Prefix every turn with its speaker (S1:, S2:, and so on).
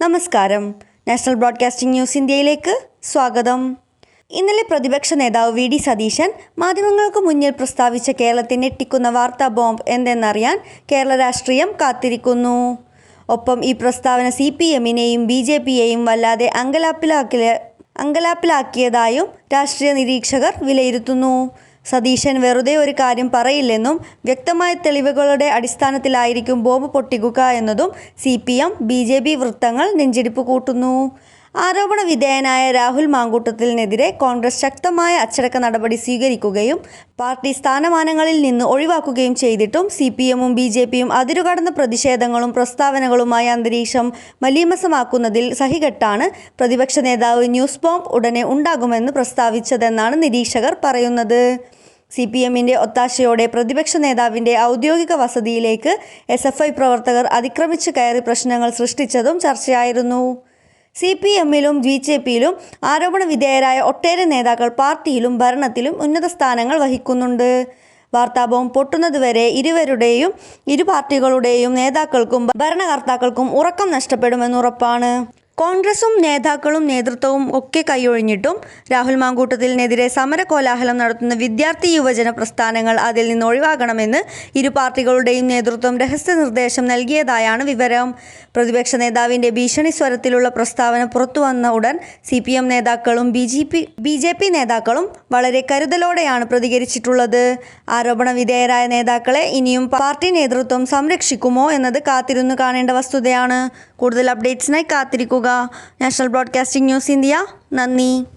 S1: നമസ്കാരം. National broadcasting news ഇന്ത്യയിലേക്ക് സ്വാഗതം. ഇന്നലെ പ്രതിപക്ഷ നേതാവ് വി ഡി സതീശൻ മാധ്യമങ്ങൾക്ക് മുന്നിൽ പ്രസ്താവിച്ച കേരളത്തെ ഞെട്ടിക്കുന്ന വാർത്താ ബോംബ് എന്തെന്നറിയാൻ കേരള രാഷ്ട്രീയം കാത്തിരിക്കുന്നു. ഒപ്പം ഈ പ്രസ്താവന സി പി എമ്മിനെയും ബി ജെ പിയെയും വല്ലാതെ അങ്കലാപ്പിലാക്കിയ അങ്കലാപ്പിലാക്കിയതായും രാഷ്ട്രീയ നിരീക്ഷകർ വിലയിരുത്തുന്നു. സതീശൻ വെറുതെ ഒരു കാര്യം പറയില്ലെന്നും വ്യക്തമായ തെളിവുകളുടെ അടിസ്ഥാനത്തിലായിരിക്കും ബോംബ് പൊട്ടിക്കുക എന്നതും C P M B J P വൃത്തങ്ങൾ നെഞ്ചിടിപ്പ് കൂട്ടുന്നു. ആരോപണ വിധേയനായ രാഹുൽ മാങ്കൂട്ടത്തിനെതിരെ കോൺഗ്രസ് ശക്തമായ അച്ചടക്ക നടപടി സ്വീകരിക്കുകയും പാർട്ടി സ്ഥാനമാനങ്ങളിൽ നിന്ന് ഒഴിവാക്കുകയും ചെയ്തിട്ടും സി പി എമ്മും ബി ജെ പിയും അതിരുകടന്ന പ്രതിഷേധങ്ങളും പ്രസ്താവനകളുമായ അന്തരീക്ഷം മലീമസമാക്കുന്നതിൽ സഹികെട്ടാണ് പ്രതിപക്ഷ നേതാവ് ന്യൂസ് ബോംബ് ഉടനെ ഉണ്ടാകുമെന്ന് പ്രസ്താവിച്ചതെന്നാണ് നിരീക്ഷകർ പറയുന്നത്. സി പി എമ്മിന്റെ ഒത്താശയോടെ പ്രതിപക്ഷ നേതാവിന്റെ ഔദ്യോഗിക വസതിയിലേക്ക് എസ് എഫ് ഐ പ്രവർത്തകർ അതിക്രമിച്ച് കയറി പ്രശ്നങ്ങൾ സൃഷ്ടിച്ചതും ചർച്ചയായിരുന്നു. സി പി എമ്മിലും ബി ജെ പിയിലും ആരോപണ വിധേയരായ ഒട്ടേറെ നേതാക്കൾ പാർട്ടിയിലും ഭരണത്തിലും ഉന്നത സ്ഥാനങ്ങൾ വഹിക്കുന്നുണ്ട്. വാർത്താബോം പൊട്ടുന്നതുവരെ ഇരുവരുടെയും ഇരു പാർട്ടികളുടെയും നേതാക്കൾക്കും ഭരണകർത്താക്കൾക്കും ഉറക്കം നഷ്ടപ്പെടുമെന്ന് ഉറപ്പാണ് കോൺഗ്രസും നേതാക്കളും നേതൃത്വവും ഒക്കെ കൈയൊഴിഞ്ഞിട്ടും രാഹുൽ മാങ്കൂട്ടത്തിനെതിരെ സമര കോലാഹലം നടത്തുന്ന വിദ്യാർത്ഥി യുവജന പ്രസ്ഥാനങ്ങൾ അതിൽ നിന്ന് ഒഴിവാകണമെന്ന് ഇരു പാർട്ടികളുടെയും നേതൃത്വം രഹസ്യ നിർദ്ദേശം നൽകിയതായാണ് വിവരം. പ്രതിപക്ഷ നേതാവിന്റെ ഭീഷണി സ്വരത്തിലുള്ള പ്രസ്താവന പുറത്തു വന്ന ഉടൻ സി പി എം നേതാക്കളും B J P B J P നേതാക്കളും വളരെ കരുതലോടെയാണ് പ്രതികരിച്ചിട്ടുള്ളത്. ആരോപണ വിധേയരായ നേതാക്കളെ ഇനിയും പാർട്ടി നേതൃത്വം സംരക്ഷിക്കുമോ എന്നത് കാത്തിരുന്നു കാണേണ്ട വസ്തുതയാണ്. കൂടുതൽ അപ്ഡേറ്റ്സിനായി കാത്തിരിക്കുക. National broadcasting news India. നന്ദി.